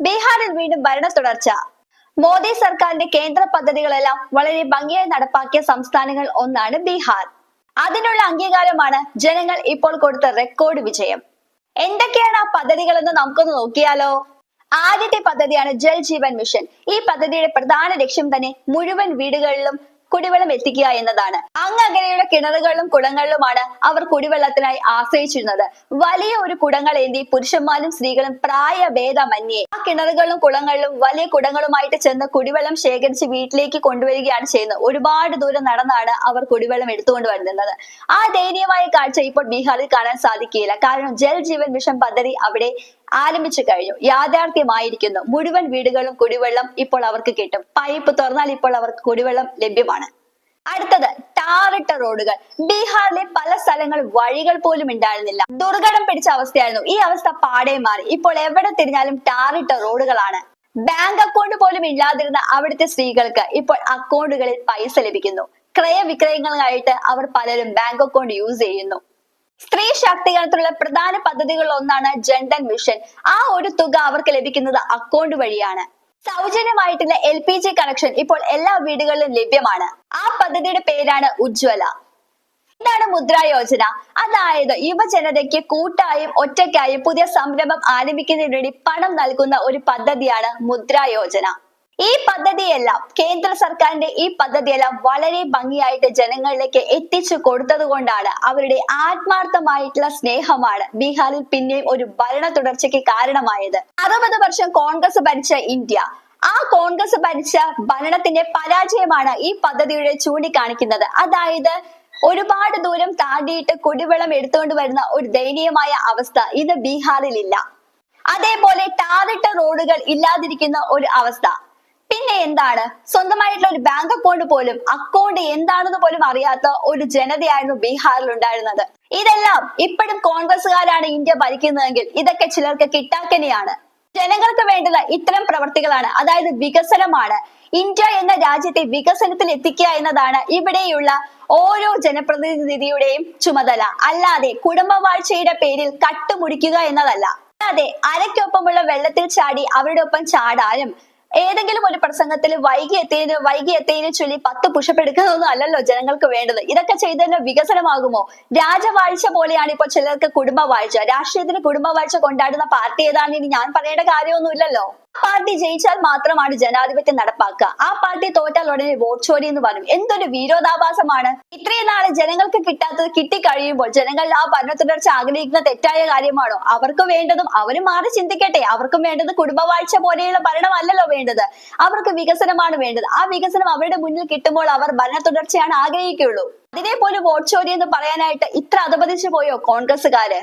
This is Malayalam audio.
ബീഹാറിൽ വീണ്ടും ഭരണ തുടർച്ച. മോദി സർക്കാരിന്റെ കേന്ദ്ര പദ്ധതികളെല്ലാം വളരെ ഭംഗിയായി നടപ്പാക്കിയ സംസ്ഥാനങ്ങൾ ഒന്നാണ് ബീഹാർ. അതിനുള്ള അംഗീകാരമാണ് ജനങ്ങൾ ഇപ്പോൾ കൊടുത്ത റെക്കോർഡ് വിജയം. എന്തൊക്കെയാണ് ആ പദ്ധതികളെന്ന് നമുക്കൊന്ന് നോക്കിയാലോ? ആദ്യത്തെ പദ്ധതിയാണ് ജൽ ജീവൻ മിഷൻ. ഈ പദ്ധതിയുടെ പ്രധാന ലക്ഷ്യം തന്നെ മുഴുവൻ വീടുകളിലും കുടിവെള്ളം എത്തിക്കുക എന്നതാണ്. അങ്ങകലെയുള്ള കിണറുകളിലും കുളങ്ങളിലുമാണ് അവർ കുടിവെള്ളത്തിനായി ആശ്രയിച്ചിരുന്നത്. വലിയ ഒരു കുടങ്ങൾ ഏന്തി പുരുഷന്മാരും സ്ത്രീകളും പ്രായഭേദമന്യേ ആ കിണറുകളിലും കുളങ്ങളിലും വലിയ കുടങ്ങളുമായിട്ട് ചെന്ന് കുടിവെള്ളം ശേഖരിച്ച് വീട്ടിലേക്ക് കൊണ്ടുവരികയാണ് ചെയ്യുന്നത്. ഒരുപാട് ദൂരം നടന്നാണ് അവർ കുടിവെള്ളം എടുത്തുകൊണ്ട് വരുന്നത്. ആ ദയനീയമായ കാഴ്ച ഇപ്പോൾ ബീഹാറിൽ കാണാൻ സാധിക്കില്ല കാരണം ജൽ ജീവൻ മിഷൻ പദ്ധതി അവിടെ ആരംഭിച്ചു കഴിഞ്ഞു. യാഥാർത്ഥ്യമായിരിക്കുന്നു. മുഴുവൻ വീടുകളും കുടിവെള്ളം ഇപ്പോൾ അവർക്ക് കിട്ടും. പൈപ്പ് തുറന്നാൽ ഇപ്പോൾ അവർക്ക് കുടിവെള്ളം ലഭ്യമാണ്. അടുത്തത് ടാറിട്ട റോഡുകൾ. ബീഹാറിലെ പല സ്ഥലങ്ങൾ വഴികൾ പോലും ഉണ്ടായിരുന്നില്ല. ദുർഘടം പിടിച്ച അവസ്ഥയായിരുന്നു. ഈ അവസ്ഥ പാടെ മാറി. ഇപ്പോൾ എവിടെ തിരിഞ്ഞാലും ടാറിട്ട റോഡുകളാണ്. ബാങ്ക് അക്കൗണ്ട് പോലും ഇല്ലാതിരുന്ന അവിടുത്തെ സ്ത്രീകൾക്ക് ഇപ്പോൾ അക്കൗണ്ടുകളിൽ പൈസ ലഭിക്കുന്നു. ക്രയവിക്രയങ്ങൾക്കായിട്ട് അവർ പലരും ബാങ്ക് അക്കൗണ്ട് യൂസ് ചെയ്യുന്നു. സ്ത്രീ ശാക്തീകരണത്തിലുള്ള പ്രധാന പദ്ധതികളിൽ ഒന്നാണ് ജൻധൻ മിഷൻ ആ ഒരു തുക അവർക്ക് ലഭിക്കുന്നത് അക്കൗണ്ട് വഴിയാണ്. സൗജന്യമായിട്ടുള്ള എൽ പി ജി കണക്ഷൻ ഇപ്പോൾ എല്ലാ വീടുകളിലും ലഭ്യമാണ്. ആ പദ്ധതിയുടെ പേരാണ് ഉജ്ജ്വല. എന്താണ് മുദ്ര യോജന? അതായത് യുവജനതയ്ക്ക് കൂട്ടായും ഒറ്റയ്ക്കായും പുതിയ സംരംഭം ആരംഭിക്കുന്നതിന് വേണ്ടി പണം നൽകുന്ന ഒരു പദ്ധതിയാണ് മുദ്ര യോജന. ഈ പദ്ധതിയെല്ലാം കേന്ദ്ര സർക്കാരിന്റെ ഈ പദ്ധതിയെല്ലാം വളരെ ഭംഗിയായിട്ട് ജനങ്ങളിലേക്ക് എത്തിച്ചു കൊടുത്തത് കൊണ്ടാണ് അവരുടെ ആത്മാർത്ഥമായിട്ടുള്ള സ്നേഹമാണ് ബീഹാറിൽ പിന്നെയും ഒരു ഭരണ തുടർച്ചയ്ക്ക് കാരണമായത്. അറുപത് വർഷം കോൺഗ്രസ് ഭരിച്ച ഇന്ത്യ ആ കോൺഗ്രസ് ഭരിച്ച ഭരണത്തിന്റെ പരാജയമാണ് ഈ പദ്ധതിയുടെ ചൂണ്ടിക്കാണിക്കുന്നത്. അതായത് ഒരുപാട് ദൂരം താണ്ടിയിട്ട് കുടിവെള്ളം എടുത്തുകൊണ്ട് വരുന്ന ഒരു ദയനീയമായ അവസ്ഥ ഇന്ന് ബീഹാറിൽ ഇല്ല അതേപോലെ ടാറിട്ട റോഡുകൾ ഇല്ലാതിരിക്കുന്ന ഒരു അവസ്ഥ. പിന്നെ എന്താണ്? സ്വന്തമായിട്ടുള്ള ഒരു ബാങ്ക് അക്കൗണ്ട് പോലും അക്കൗണ്ട് എന്താണെന്ന് പോലും അറിയാത്ത ഒരു ജനതയായിരുന്നു ബീഹാറിൽ ഉണ്ടായിരുന്നത്. ഇതെല്ലാം ഇപ്പോഴും കോൺഗ്രസ്സുകാരാണ് ഇന്ത്യ ഭരിക്കുന്നതെങ്കിൽ ഇതൊക്കെ ചിലർക്ക് കിട്ടാക്കനെയാണ്. ജനങ്ങൾക്ക് വേണ്ടുന്ന ഇത്തരം പ്രവർത്തികളാണ് അതായത് വികസനമാണ്. ഇന്ത്യ എന്ന രാജ്യത്തെ വികസനത്തിൽ എത്തിക്കുക എന്നതാണ് ഇവിടെയുള്ള ഓരോ ജനപ്രതിനിധിയുടെയും ചുമതല. അല്ലാതെ കുടുംബവാഴ്ചയുടെ പേരിൽ കട്ടുമുടിക്കുക എന്നതല്ല. അല്ലാതെ അരയ്ക്കൊപ്പമുള്ള വെള്ളത്തിൽ ചാടി അവരുടെ ഒപ്പം ചാടാനും ഏതെങ്കിലും ഒരു പ്രസംഗത്തിൽ വൈകി എത്തിയതിന് വൈകി എത്തിയതിനെ ചൊല്ലി പത്ത് പുഷപ്പ് എടുക്കുന്നതൊന്നും അല്ലല്ലോ ജനങ്ങൾക്ക് വേണ്ടത്. ഇതൊക്കെ ചെയ്തതിന് വികസനമാകുമോ? രാജവാഴ്ച പോലെയാണ് ഇപ്പോൾ ചിലർക്ക് കുടുംബവാഴ്ച. രാഷ്ട്രീയത്തിന് കുടുംബവാഴ്ച കൊണ്ടാടുന്ന പാർട്ടി ഏതാണെന്ന് ഇനി ഞാൻ പറയേണ്ട കാര്യമൊന്നുമില്ലല്ലോ. പാർട്ടി ജയിച്ചാൽ മാത്രമാണ് ജനാധിപത്യം നടപ്പാക്കുക. ആ പാർട്ടി തോറ്റാൽ ഉടനെ വോട്ട് ചോരി എന്ന് പറയും. എന്തൊരു വിരോധാഭാസമാണ്. ഇത്രയും നാളെ ജനങ്ങൾക്ക് കിട്ടാത്തത് കിട്ടിക്കഴിയുമ്പോൾ ജനങ്ങൾ ആ ഭരണ തുടർച്ച ആഗ്രഹിക്കുന്ന തെറ്റായ കാര്യമാണോ? അവർക്ക് വേണ്ടതും അവർ മാറി ചിന്തിക്കട്ടെ. അവർക്കും വേണ്ടത് കുടുംബവാഴ്ച പോലെയുള്ള ഭരണമല്ലല്ലോ വേണ്ടത്. അവർക്ക് വികസനമാണ് വേണ്ടത്. ആ വികസനം അവരുടെ മുന്നിൽ കിട്ടുമ്പോൾ അവർ ഭരണ തുടർച്ചയാണ് ആഗ്രഹിക്കുകയുള്ളൂ. അതിനെ പോലും വോട്ട് ചോരി എന്ന് പറയാനായിട്ട് ഇത്ര അധപതിച്ചു പോയോ കോൺഗ്രസ്സുകാര്?